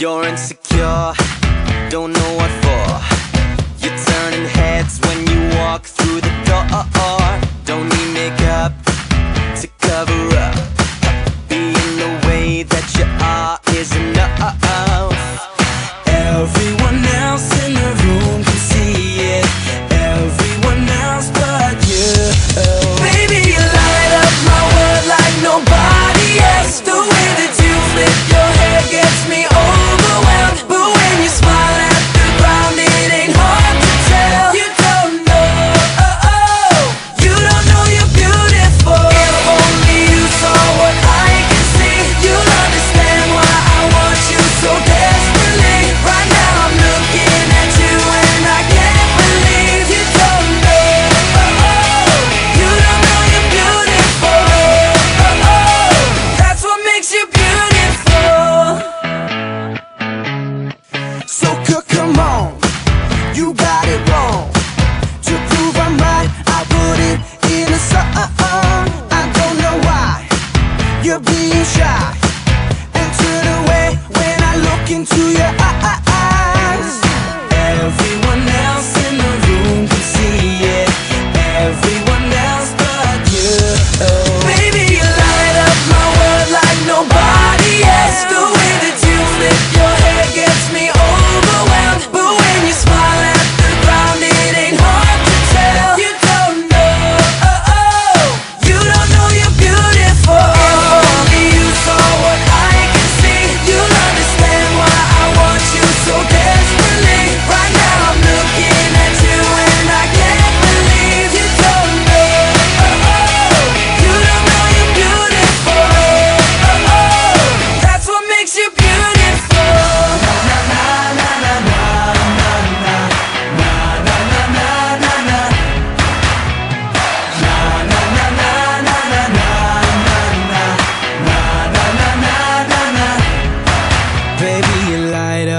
You're insecure, don't know what for. Into your eyes.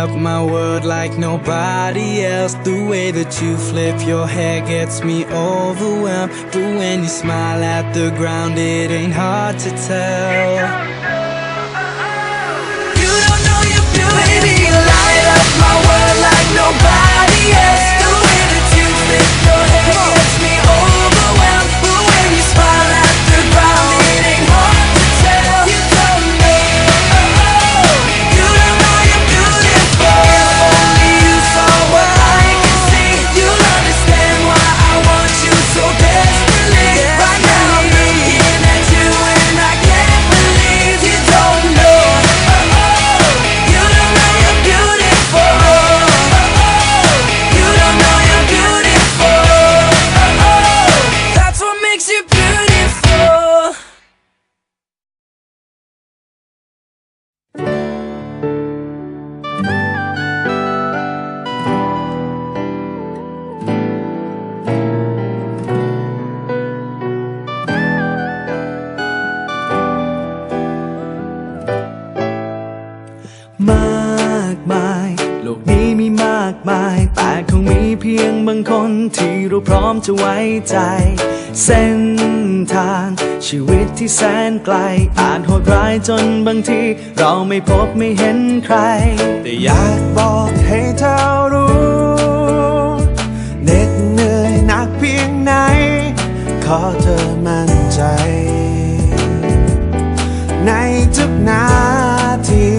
Up my world like nobody else. The way that you flip your hair gets me overwhelmed. But when you smile at the ground, it ain't hard to tell. You don't know you're beautiful. Baby, you light up my world like nobody else. งมีเพียงบางคนที่เราพร้อมจะไว้ใจ เส้นทางชีวิตที่แสนไกล อาจโหดร้ายจนบางที เราไม่พบไม่เห็นใคร แต่อยากบอกให้เธอรู้เหน็ดเหนื่อยหนักเพียงไหน ขอเธอมั่นใจ ในทุกนาที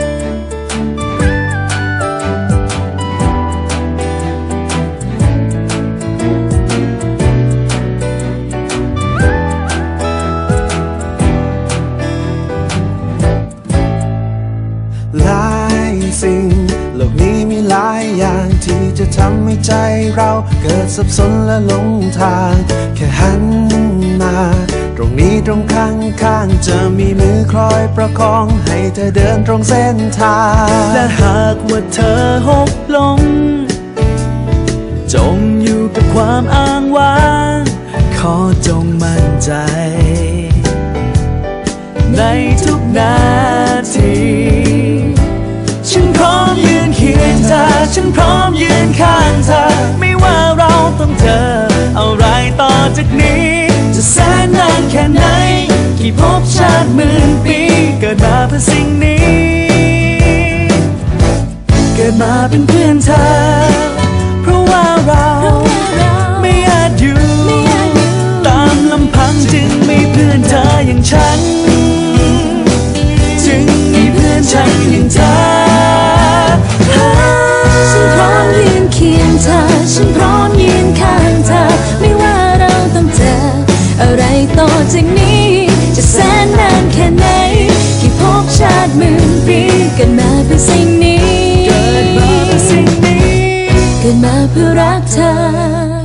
จะทำให้ใจเราเกิดสับสนและหลงทาง แค่หันมา ตรงนี้ตรงข้างข้างจะมีมือคอยประคอง ให้เธอเดินตรงเส้นทาง และหากว่าเธอหกลง จมอยู่กับความอ้างว้าง ขอจงมั่นใจ ในทุกนาทีฉันพร้อมยืนเคียงเธอฉันพ จากนี้ จะแสนนานแค่ไหน กี่ภพชาติหมื่นปี เกิดมาเพื่อสิ่งนี้ เกิดมาเป็นเพื่อนเธอ เพราะว่าเราไม่อาจอยู่ ตามลำพังจึงมีเพื่อนเธออย่างฉัน จากนี้ จะแสนนานแค่ไหน กี่ภพชาติหมื่นปีเกิดมาเพื่อสิ่งนี้ เกิดมาเพื่อสิ่งนี้ เกิดมาเพื่อรักเธอ